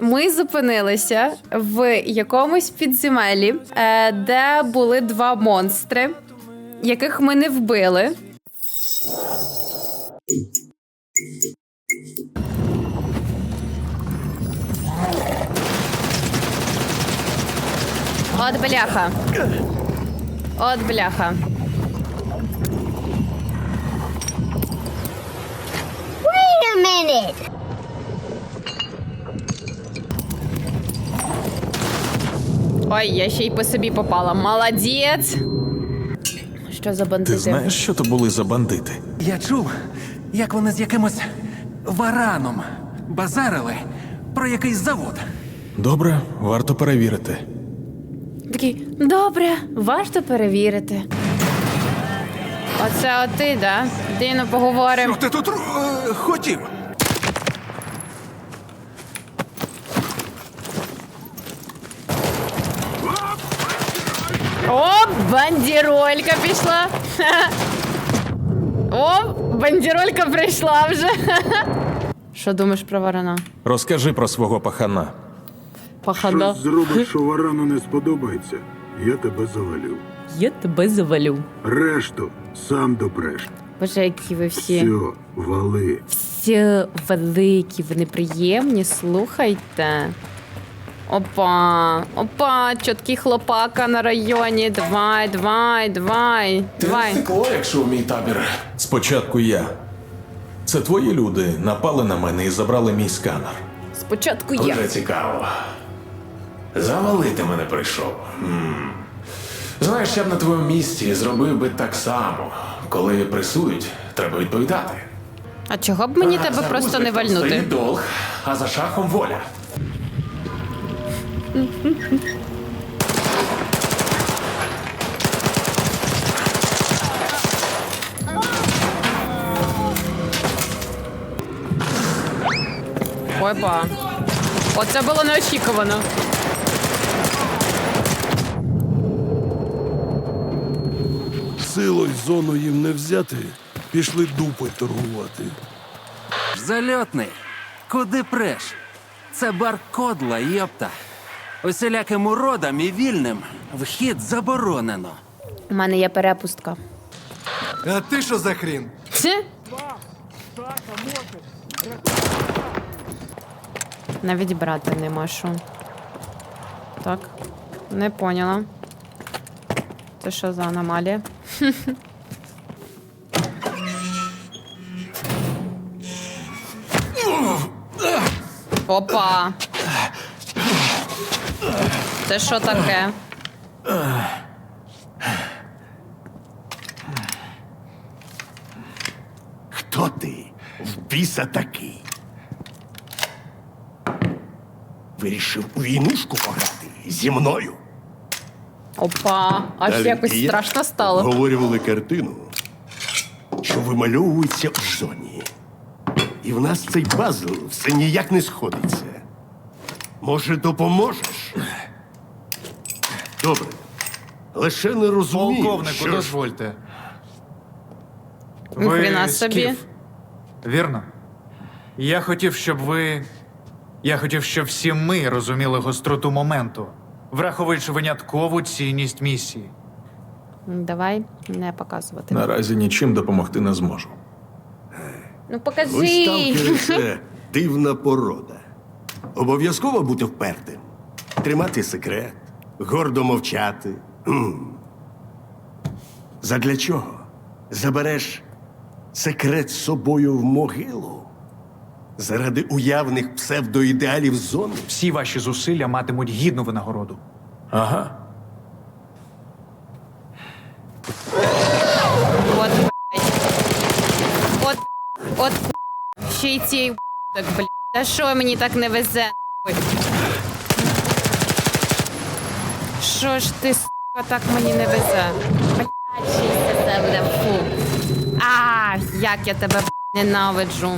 Ми зупинилися в якомусь підземелі, е, де були два монстри, яких ми не вбили. От бляха. От бляха. Wait a minute. Ой, я ще й по собі попала. Молодець. Що за бандити? Ти знаєш, що то були за бандити? Я чув, як вони з якимось вараном базарили про якийсь завод. Добре, варто перевірити. Такий, добре, варто перевірити. Оце от ти, да? Дійно поговоримо. Що Ти тут е, хотів? О, бандеролька пішла. О, бандеролька прийшла вже. Що думаєш про варана? Розкажи про свого пахана. Пахана. Щось зробиш, що варану не сподобається, я тебе завалю. Я тебе завалю. Решту сам допреш. Боже, які ви всі. Все, вали. Всі великі, ви неприємні, слухайте. Опа, опа, чіткий хлопака на районі. Давай, давай, давай, давай. втекло, якщо в мій табір. Спочатку я. Це твої люди напали на мене і забрали мій сканер. Спочатку я. Вже цікаво. Завалити мене прийшов. М. Знаєш, я б на твоєму місці зробив би так само. Коли пресують, треба відповідати. А чого б мені А тебе просто не вальнути? Стоїть долг, а за шахом воля. Опа. Оце було неочікувано. Силою зону їм не взяти, пішли дупи торгувати. Зальотний. Куди преш? Це бар кодла, йопта. Усіляким уродам і вільним вхід заборонено. У мене є перепустка. А ти що за хрін? Чи? Навіть брати не можу. Так, не поняла. Це що за аномалія? Опа. Це що таке? Хто ти? В біса такий? Вирішив у війнушку пограти зі мною. Опа, аж Далі якось є. страшно стало. Обговорювали картину, що вимальовується в зоні. І в нас цей пазл все ніяк не сходиться. Може, допоможеш? Добре. Лише не розумію, Полковнику, що ж дозвольте. Ніхрена собі. скіф. Вірно. Я хотів, щоб ви. Я хотів, щоб всі ми розуміли гостроту моменту, враховуючи виняткову цінність місії. Давай не показувати. Наразі нічим допомогти не зможу. Ну покажи. це дивна порода. Обов'язково бути впертим, тримати секрет, гордо мовчати. Задля чого? Забереш секрет з собою в могилу? Заради уявних псевдоідеалів зони? Всі ваші зусилля матимуть гідну винагороду. Ага. От, блядь. От, от, ще й цей так, блядь. Та що мені так не везе? Що ж ти, сука, так мені не везе? А, як я тебе ненавиджу.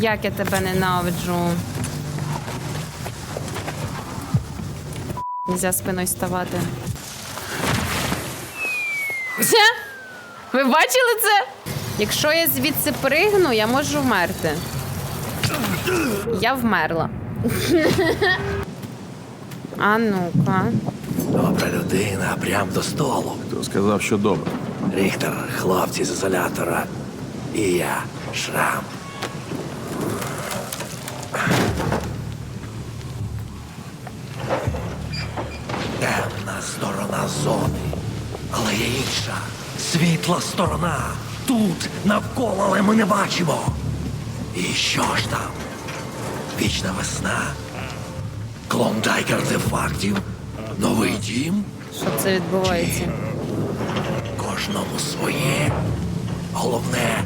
Як я тебе ненавиджу. Нельзя спиною ставати. Це? Ви бачили це? Якщо я звідси пригну, я можу вмерти. Я вмерла. А ну-ка. Добра людина, прям до столу. Хто сказав, що добре? Ріхтер, хлопці з ізолятора. І я, шрам. Темна сторона зони. Але є інша. Світла сторона. Тут навколо, але ми не бачимо. І що ж там? Вічна весна. Клондайк артефактів. Новий дім. Що це відбувається? Кожному своє. Головне,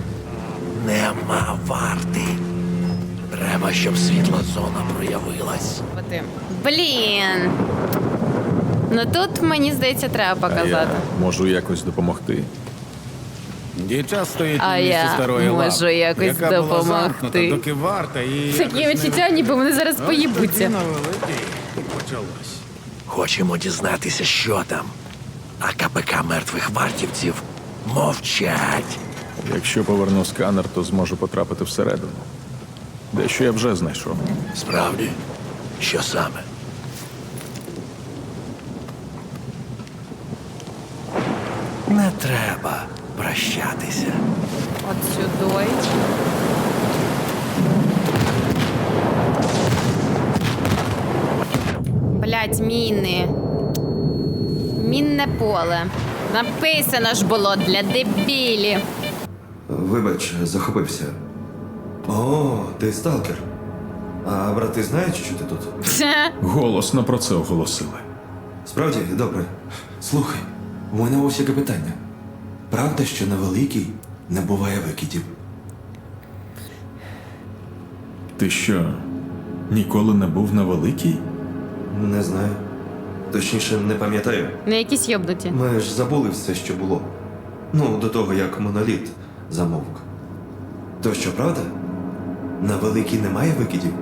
нема варти. Треба, щоб світла зона проявилась. Блін. Ну тут мені здається, треба показати. можу якось допомогти. Дівча стоїть А на місці я старої можу лавки, якось яка була допомогти. замкнута, доки варта і Такі якось не- відчуття, ніби вони зараз Ну, поїбуться. на великий почалось. Хочемо дізнатися, що там. А КПК мертвих вартівців мовчать. Якщо поверну сканер, то зможу потрапити всередину. Дещо я вже знайшов. Справді, що саме? Не треба прощатися. От сюди. Блять, міни. Мінне поле. Написано ж було для дебілів. Вибач, захопився. О, ти сталкер. А брати знають, що ти тут? Голосно про це оголосили. Справді, добре. Слухай, у мене ось яке питання. Правда, що на великій не буває викидів? Ти що, ніколи не був на великій? Не знаю. Точніше, не пам'ятаю. Не якісь йобнуті. Ми ж забули все, що було. Ну, до того, як моноліт замовк. То що, правда? На великій немає викидів?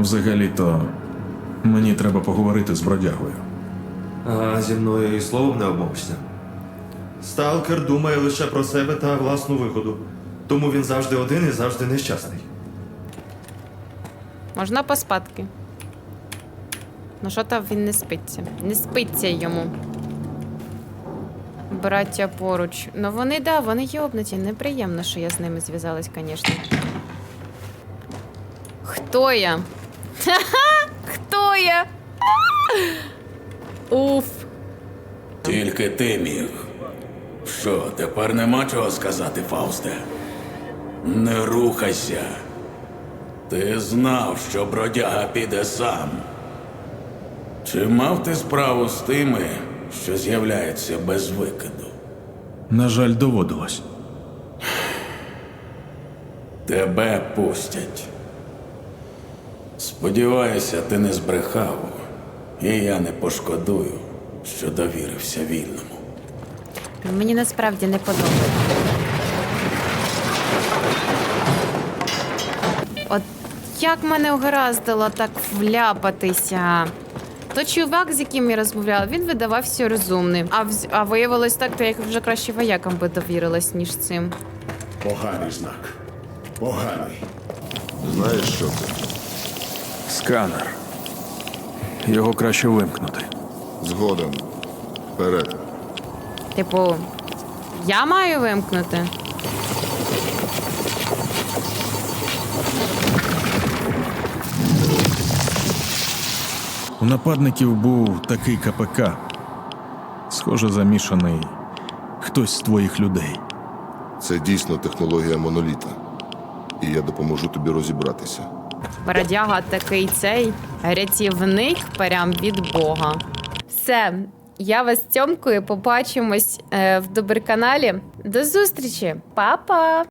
Взагалі-то мені треба поговорити з бродягою. А зі мною і словом не обмовишся. Сталкер думає лише про себе та власну вигоду. Тому він завжди один і завжди нещасний. Можна поспадки. Ну що там він не спиться? Не спиться йому. Браття поруч. Ну вони, да, вони йобнуті. Неприємно, що я з ними зв'язалась, звісно. Хто я? Ха-ха! Хто я? Уф. Тільки ти міг. Що, тепер нема чого сказати, Фаусте? Не рухайся. Ти знав, що бродяга піде сам. Чи мав ти справу з тими, що з'являються без викиду? На жаль, доводилось. Тебе пустять. Сподіваюся, ти не збрехав, і я не пошкодую, що довірився вільному. Мені насправді не подобається. От як мене угораздило так вляпатися. То чувак, з яким я розмовляла, він видавався розумним. А, вз- а виявилось так, то я вже краще воякам би довірилась, ніж цим. Поганий знак. Поганий. Знаєш, що це? Сканер. Його краще вимкнути. Згодом. Вперед. Типу, я маю вимкнути. У нападників був такий КПК. Схоже, замішаний хтось з твоїх людей. Це дійсно технологія моноліта. І я допоможу тобі розібратися. Бродяга такий цей рятівник прям від Бога. Все, я вас цьомкую. побачимось е, в добриканалі. До зустрічі, Па-па!